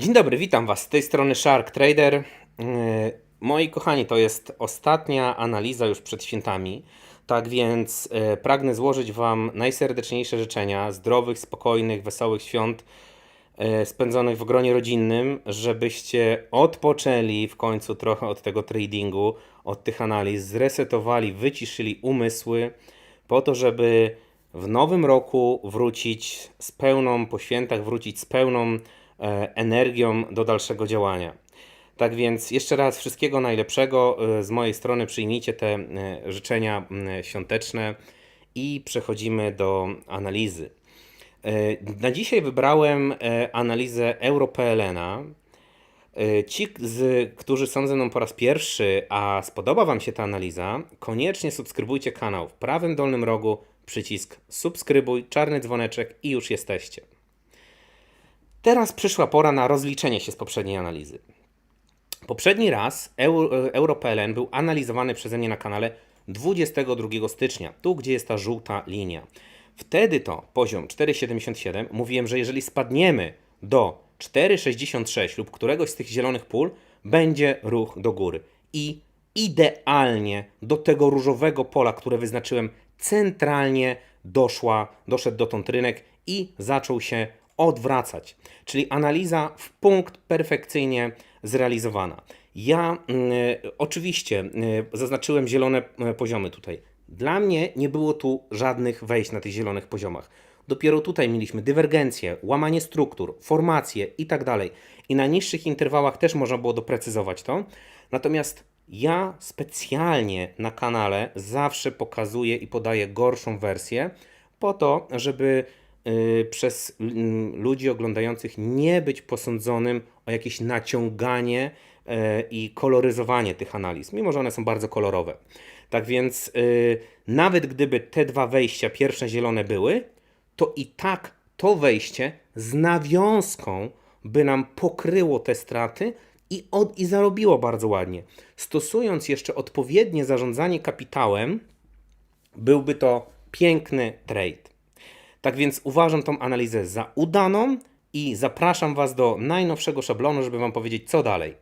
Dzień dobry, witam Was z tej strony Shark Trader. Yy, Moi kochani, to jest ostatnia analiza już przed świętami. Tak więc yy, pragnę złożyć Wam najserdeczniejsze życzenia zdrowych, spokojnych, wesołych świąt yy, spędzonych w gronie rodzinnym, żebyście odpoczęli w końcu trochę od tego tradingu, od tych analiz, zresetowali, wyciszyli umysły, po to, żeby w nowym roku wrócić z pełną, po świętach wrócić z pełną energią do dalszego działania. Tak więc jeszcze raz wszystkiego najlepszego e, z mojej strony przyjmijcie te e, życzenia świąteczne i przechodzimy do analizy. E, Na dzisiaj wybrałem e, analizę EuroPLN-a. E, Ci, z, którzy są ze mną po raz pierwszy, a spodoba Wam się ta analiza, koniecznie subskrybujcie kanał. W prawym dolnym rogu przycisk subskrybuj, czarny dzwoneczek i już jesteście. Teraz przyszła pora na rozliczenie się z poprzedniej analizy. Poprzedni raz Euro- EuroPLN był analizowany przeze mnie na kanale 22 stycznia, tu gdzie jest ta żółta linia. Wtedy to poziom 4,77 mówiłem, że jeżeli spadniemy do 4,66 lub któregoś z tych zielonych pól, będzie ruch do góry. I idealnie do tego różowego pola, które wyznaczyłem centralnie, doszła, doszedł dotąd rynek i zaczął się odwracać. Czyli analiza w punkt perfekcyjnie zrealizowana. Ja mm, oczywiście y, zaznaczyłem zielone y, poziomy tutaj. Dla mnie nie było tu żadnych wejść na tych zielonych poziomach. Dopiero tutaj mieliśmy dywergencję, łamanie struktur, formacje i tak dalej. I na niższych interwałach też można było doprecyzować to. Natomiast ja specjalnie na kanale zawsze pokazuję i podaję gorszą wersję, po to, żeby y, przez mm, ludzi oglądających nie być posądzonym o jakieś naciąganie y, i koloryzowanie tych analiz, mimo że one są bardzo kolorowe. Tak więc y, nawet gdyby te dwa wejścia, pierwsze zielone były, to i tak to wejście z nawiązką by nam pokryło te straty i, od, i zarobiło bardzo ładnie. Stosując jeszcze odpowiednie zarządzanie kapitałem, byłby to piękny trade. Tak więc uważam tą analizę za udaną i zapraszam Was do najnowszego szablonu, żeby Wam powiedzieć, co dalej.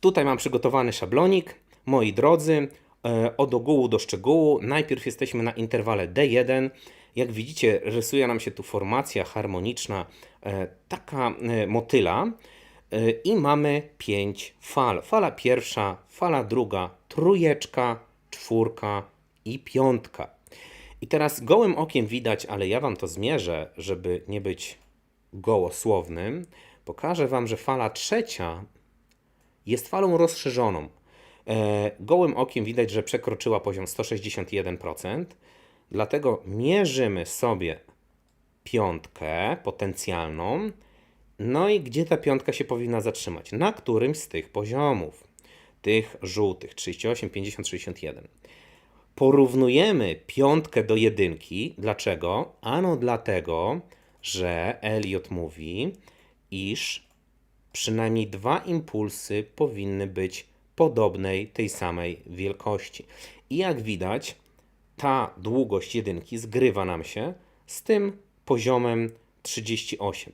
Tutaj mam przygotowany szablonik. Moi drodzy, e, od ogółu do szczegółu. Najpierw jesteśmy na interwale D1. Jak widzicie, rysuje nam się tu formacja harmoniczna, e, taka e, motyla. I mamy pięć fal. Fala pierwsza, fala druga, trójeczka, czwórka i piątka. I teraz gołym okiem widać, ale ja Wam to zmierzę, żeby nie być gołosłownym. Pokażę Wam, że fala trzecia jest falą rozszerzoną. E, Gołym okiem widać, że przekroczyła poziom 161%. Dlatego mierzymy sobie piątkę potencjalną. No i gdzie ta piątka się powinna zatrzymać? Na którymś z tych poziomów. Tych żółtych 38, 50, 61. Porównujemy piątkę do jedynki. Dlaczego? Ano dlatego, że Elliot mówi, iż przynajmniej dwa impulsy powinny być podobnej, tej samej wielkości. I jak widać, ta długość jedynki zgrywa nam się z tym poziomem 38.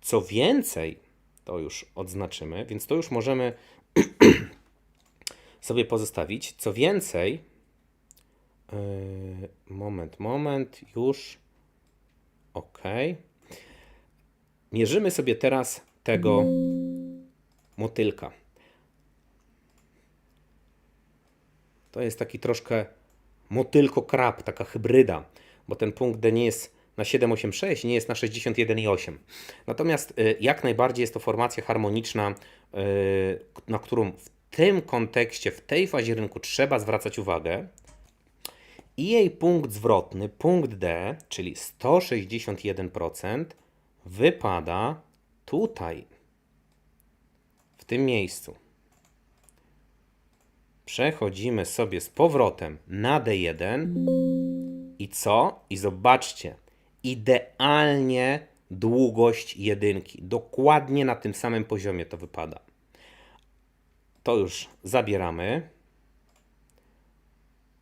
Co więcej, to już odznaczymy, więc to już możemy sobie pozostawić. Co więcej, moment, moment, już. OK. Mierzymy sobie teraz tego motylka. To jest taki troszkę motylko-krab, taka hybryda, bo ten punkt D nie jest na 7,86, nie jest na 61,8. Natomiast y, jak najbardziej jest to formacja harmoniczna, y, na którą w tym kontekście, w tej fazie rynku trzeba zwracać uwagę. I jej punkt zwrotny, punkt D, czyli 161%, wypada tutaj, w tym miejscu. Przechodzimy sobie z powrotem na D1 i co? I zobaczcie, idealnie długość jedynki. Dokładnie na tym samym poziomie to wypada. To już zabieramy.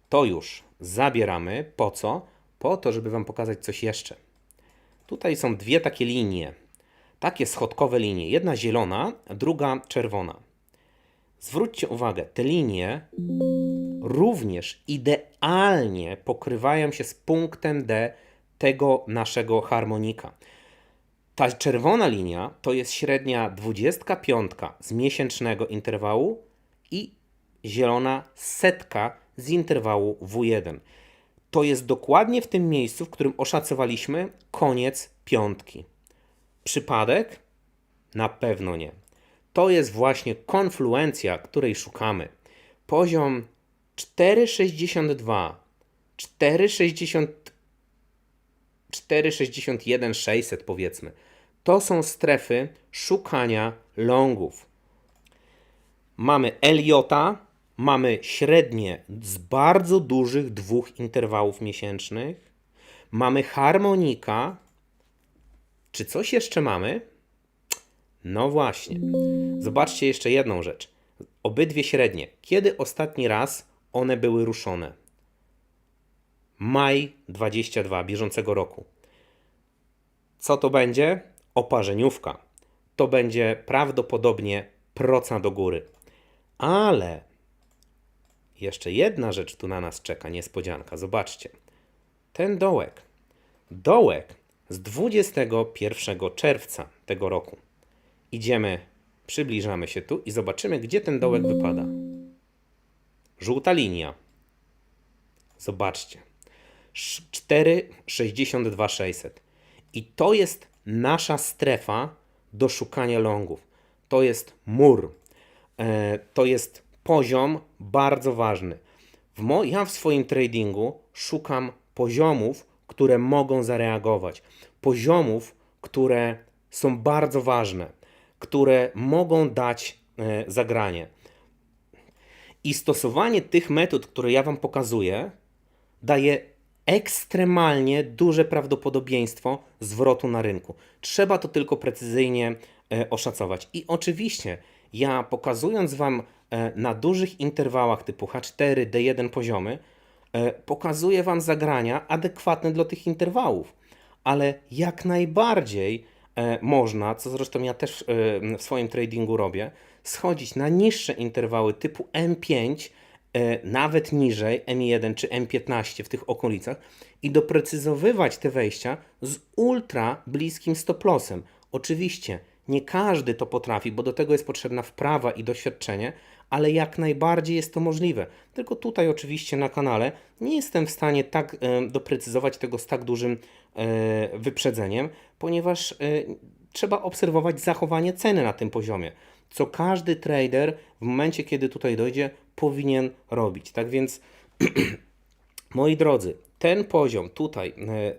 To już zabieramy. Po co? Po to, żeby Wam pokazać coś jeszcze. Tutaj są dwie takie linie. takie schodkowe linie. Jedna zielona, druga czerwona. Zwróćcie uwagę, te linie również idealnie pokrywają się z punktem D tego naszego harmonika. Ta czerwona linia to jest średnia 25 z miesięcznego interwału i zielona setka z interwału W1. To jest dokładnie w tym miejscu, w którym oszacowaliśmy koniec piątki. Przypadek? Na pewno nie. To jest właśnie konfluencja, której szukamy. Poziom 4,62, 4,60, 4,61, 600 powiedzmy. To są strefy szukania longów. Mamy Eliota, mamy średnie z bardzo dużych dwóch interwałów miesięcznych, mamy harmonika. Czy coś jeszcze mamy? No właśnie. Zobaczcie jeszcze jedną rzecz. Obydwie średnie. Kiedy ostatni raz one były ruszone? Maj 22 bieżącego roku. Co to będzie? Oparzeniówka. To będzie prawdopodobnie proca do góry. Ale jeszcze jedna rzecz tu na nas czeka, niespodzianka. Zobaczcie. Ten dołek. Dołek z 21 czerwca tego roku. Idziemy, przybliżamy się tu i zobaczymy, gdzie ten dołek wypada. Żółta linia. Zobaczcie. 4,62,600. I to jest nasza strefa do szukania longów. To jest mur. E, to jest poziom bardzo ważny. W mo- ja w swoim tradingu szukam poziomów, które mogą zareagować. Poziomów, które są bardzo ważne, które mogą dać e, zagranie. I stosowanie tych metod, które ja Wam pokazuję, daje ekstremalnie duże prawdopodobieństwo zwrotu na rynku. Trzeba to tylko precyzyjnie e, oszacować. I oczywiście, ja pokazując Wam na dużych interwałach typu H4, D1 poziomy, e, pokazuję Wam zagrania adekwatne do tych interwałów. Ale jak najbardziej e, można, co zresztą ja też e, w swoim tradingu robię, schodzić na niższe interwały typu M5, e, nawet niżej M1 czy M15 w tych okolicach i doprecyzowywać te wejścia z ultra bliskim stop lossem. Oczywiście nie każdy to potrafi, bo do tego jest potrzebna wprawa i doświadczenie, ale jak najbardziej jest to możliwe. Tylko tutaj oczywiście na kanale nie jestem w stanie tak e, doprecyzować tego z tak dużym e, wyprzedzeniem, ponieważ e, trzeba obserwować zachowanie ceny na tym poziomie, co każdy trader w momencie, kiedy tutaj dojdzie, powinien robić. Tak więc, moi drodzy, ten poziom tutaj, e,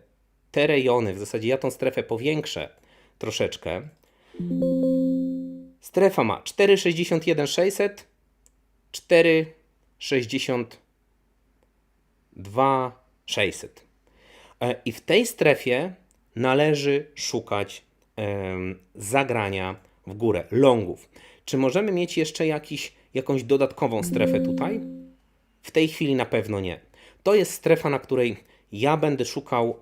te rejony, w zasadzie ja tą strefę powiększę troszeczkę. Strefa ma 4,61 600, 4,62 600. E, I w tej strefie należy szukać zagrania w górę, longów. Czy możemy mieć jeszcze jakiś, jakąś dodatkową strefę tutaj? W tej chwili na pewno nie. To jest strefa, na której ja będę szukał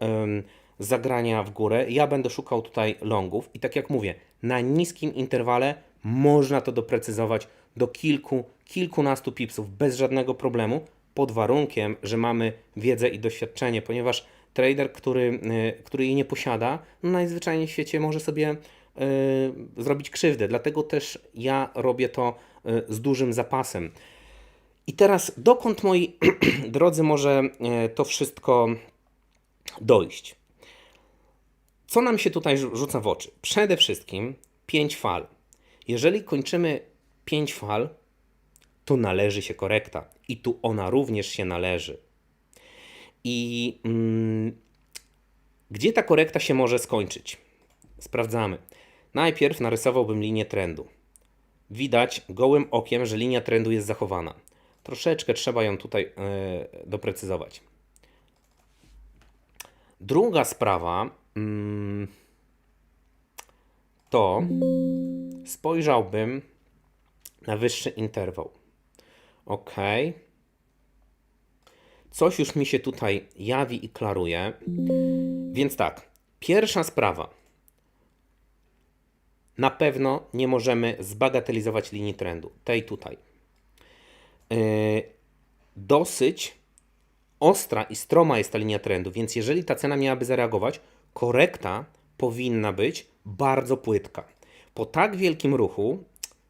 zagrania w górę, ja będę szukał tutaj longów i tak jak mówię, na niskim interwale można to doprecyzować do kilku, kilkunastu pipsów bez żadnego problemu, pod warunkiem, że mamy wiedzę i doświadczenie, ponieważ trader, który, y, który jej nie posiada, no najzwyczajniej w świecie może sobie y, zrobić krzywdę. Dlatego też ja robię to y, z dużym zapasem. I teraz, dokąd moi drodzy może to wszystko dojść? Co nam się tutaj rzu- rzuca w oczy? Przede wszystkim 5 fal. Jeżeli kończymy 5 fal, to należy się korekta. I tu ona również się należy. I mm, gdzie ta korekta się może skończyć? Sprawdzamy. Najpierw narysowałbym linię trendu. Widać gołym okiem, że linia trendu jest zachowana. Troszeczkę trzeba ją tutaj e, doprecyzować. Druga sprawa to spojrzałbym na wyższy interwał. Ok. Coś już mi się tutaj jawi i klaruje. Więc tak, pierwsza sprawa. na pewno nie możemy zbagatelizować linii trendu, tej tutaj. Yy, dosyć ostra i stroma jest ta linia trendu, więc jeżeli ta cena miałaby zareagować, korekta powinna być bardzo płytka. Po tak wielkim ruchu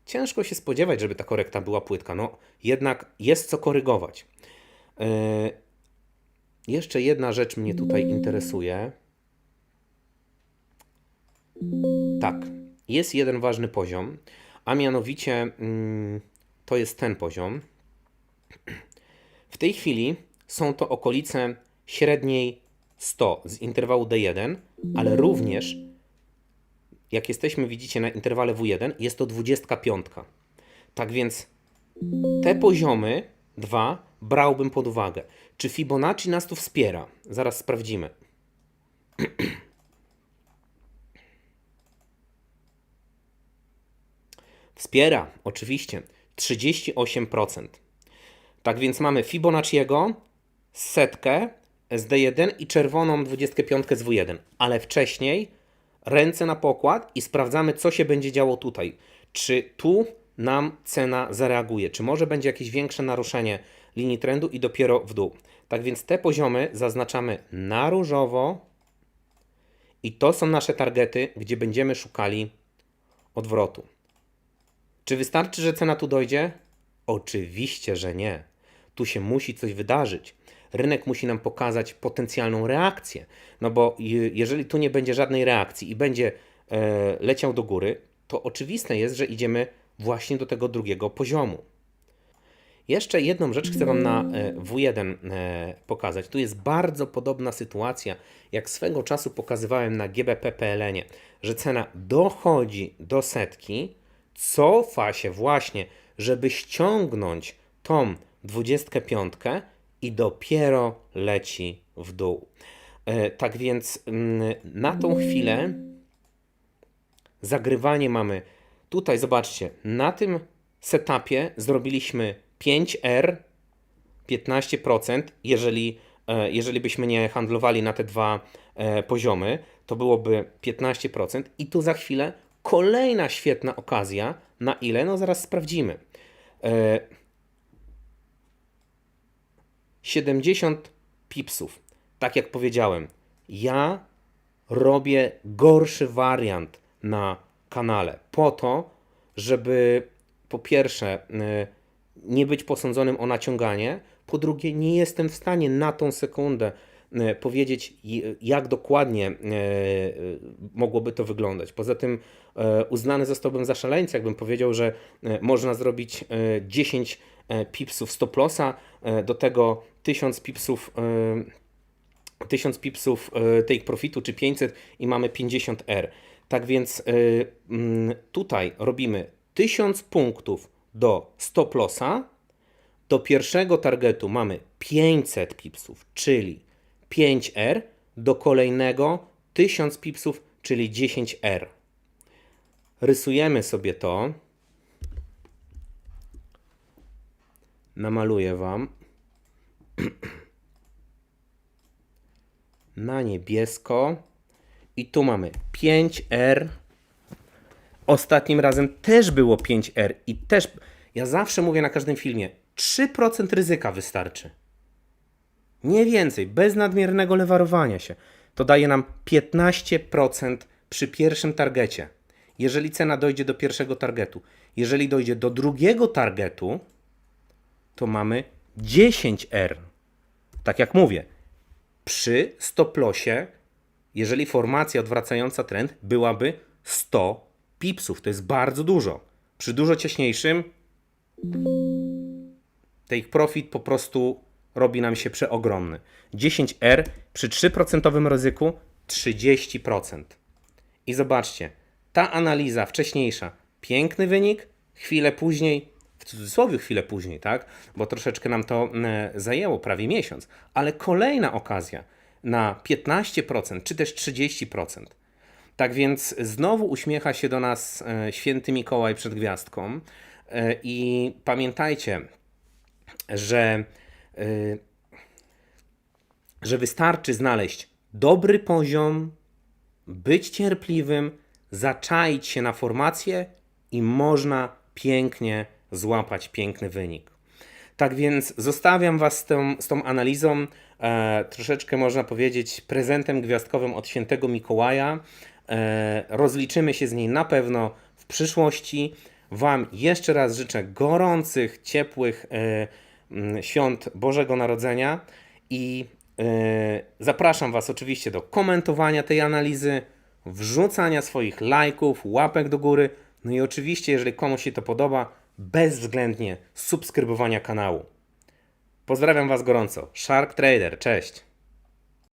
ciężko się spodziewać, żeby ta korekta była płytka. No jednak jest co korygować. Yy, jeszcze jedna rzecz mnie tutaj interesuje. Tak, jest jeden ważny poziom, a mianowicie mm, to jest ten poziom. W tej chwili są to okolice średniej 100 z interwału D1, ale również, jak jesteśmy, widzicie, na interwale W1, jest to 25. Tak więc te poziomy, dwa, brałbym pod uwagę. Czy Fibonacci nas tu wspiera? Zaraz sprawdzimy. Wspiera, oczywiście, 38%. Tak więc mamy Fibonacciego, setkę z D1 i czerwoną 25 z W1. Ale wcześniej ręce na pokład i sprawdzamy, co się będzie działo tutaj. Czy tu nam cena zareaguje? Czy może będzie jakieś większe naruszenie linii trendu i dopiero w dół? Tak więc te poziomy zaznaczamy na różowo i to są nasze targety, gdzie będziemy szukali odwrotu. Czy wystarczy, że cena tu dojdzie? Oczywiście, że nie. Tu się musi coś wydarzyć. Rynek musi nam pokazać potencjalną reakcję. No bo je- jeżeli tu nie będzie żadnej reakcji i będzie e, leciał do góry, to oczywiste jest, że idziemy właśnie do tego drugiego poziomu. Jeszcze jedną rzecz chcę Wam na e, W1 e, pokazać. Tu jest bardzo podobna sytuacja, jak swego czasu pokazywałem na GBP PLN, że cena dochodzi do setki, cofa się właśnie, żeby ściągnąć tą 25 i dopiero leci w dół. E, Tak więc mm, na tą chwilę zagrywanie mamy. Tutaj zobaczcie, na tym setupie zrobiliśmy 5R 15%, jeżeli, e, jeżeli byśmy nie handlowali na te dwa e, poziomy, to byłoby 15%. I tu za chwilę kolejna świetna okazja. Na ile? No zaraz sprawdzimy. E, 70 pipsów. Tak jak powiedziałem, ja robię gorszy wariant na kanale po to, żeby po pierwsze y, nie być posądzonym o naciąganie, po drugie nie jestem w stanie na tą sekundę y, powiedzieć jak dokładnie y, mogłoby to wyglądać. Poza tym uznany zostałbym za szaleńca, jakbym powiedział, że można zrobić y, 10 e, pipsów stop lossa, e, do tego 1000 pipsów y, 1000 pipsów y, take profitu czy 500 i mamy 50R. Tak więc mm, tutaj robimy 1000 punktów do stop lossa, do pierwszego targetu mamy 500 pipsów, czyli 5R, do kolejnego 1000 pipsów, czyli 10R. Rysujemy sobie to. Namaluję Wam. na niebiesko. I tu mamy 5R. Ostatnim razem też było 5R i też, ja zawsze mówię na każdym filmie, 3% ryzyka wystarczy. Nie więcej, bez nadmiernego lewarowania się. To daje nam 15% przy pierwszym targecie. Jeżeli cena dojdzie do pierwszego targetu, jeżeli dojdzie do drugiego targetu, to mamy 10R. Tak jak mówię, przy stoplosie, jeżeli formacja odwracająca trend byłaby 100 pipsów. To jest bardzo dużo. Przy dużo ciaśniejszym take profit po prostu robi nam się przeogromny. 10R przy 3% ryzyku 30%. I zobaczcie, ta analiza wcześniejsza, piękny wynik, chwilę później, cudzysłowie chwilę później, tak? Bo troszeczkę nam to e, zajęło, prawie miesiąc, ale kolejna okazja na 15% czy też 30%. Tak więc znowu uśmiecha się do nas e, święty Mikołaj przed gwiazdką e, i pamiętajcie, że, e, że wystarczy znaleźć dobry poziom, być cierpliwym, zaczaić się na formację i można pięknie złapać piękny wynik. Tak więc zostawiam Was z tą, z tą analizą, e, troszeczkę można powiedzieć prezentem gwiazdkowym od świętego Mikołaja. E, rozliczymy się z niej na pewno w przyszłości. Wam jeszcze raz życzę gorących, ciepłych e, świąt Bożego Narodzenia i e, zapraszam Was oczywiście do komentowania tej analizy, wrzucania swoich lajków, łapek do góry. No i oczywiście, jeżeli komuś się to podoba, bezwzględnie subskrybowania kanału. Pozdrawiam Was gorąco. Shark Trader, cześć.